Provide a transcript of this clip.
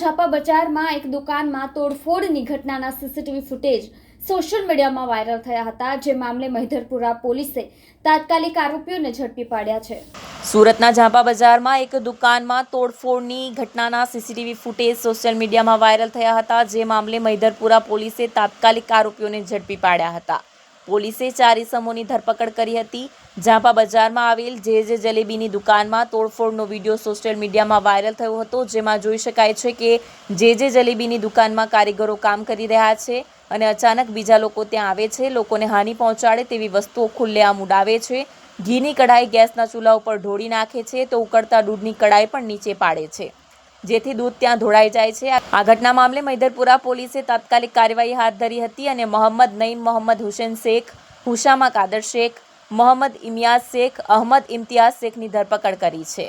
ઝાપા બજારમાં એક દુકાનમાં તોડફોડની ઘટનાના સીસીટીવી ફૂટેજ સોશિયલ મીડિયામાં વાયરલ થયા હતા. જે મામલે મહિધરપુરા પોલીસે તાત્કાલિક આરોપીઓને ઝડપી પાડ્યા છે. સુરતના ઝાંપા બજારમાં એક દુકાનમાં તોડફોડની ઘટનાના સીસીટીવી ફૂટેજ સોશિયલ મીડિયામાં વાયરલ થયા હતા. જે મામલે મહિધરપુરા પોલીસે તાત્કાલિક આરોપીઓને ઝડપી પાડ્યા હતા. પોલીસે ચાર ઇસમોની ધરપકડ કરી હતી. ઝાંપા બજારમાં આવેલ જે જે જલેબીની દુકાનમાં તોડફોડનો વીડિયો સોશિયલ મીડિયામાં વાયરલ થયો હતો. જેમાં જોઈ શકાય છે કે જે જે જલેબીની દુકાનમાં કારીગરો કામ કરી રહ્યા છે અને અચાનક બીજા લોકો ત્યાં આવે છે. લોકોને હાનિ પહોંચાડે તેવી વસ્તુઓ ખુલ્લેઆમ ઉડાવે છે. ઘીની કઢાઈ ગેસના ચૂલા ઉપર ઢોળી નાખે છે તો ઉકળતા દૂધની કઢાઈ પણ નીચે પાડે છે. જેથી દૂધ ત્યાં ઢોળાઈ જાય છે. આ ઘટના મામલે મૈદરપુરા પોલીસે તાત્કાલિક કાર્યવાહી હાથ ધરી હતી અને મોહમ્મદ નઈમ, મોહમ્મદ હુસેન શેખ હુશામા કાદર શેખ, મોહમ્મદ ઇમિયાઝ શેખ, અહમદ ઇમ્તિયાઝ શેખની ધરપકડ કરી છે.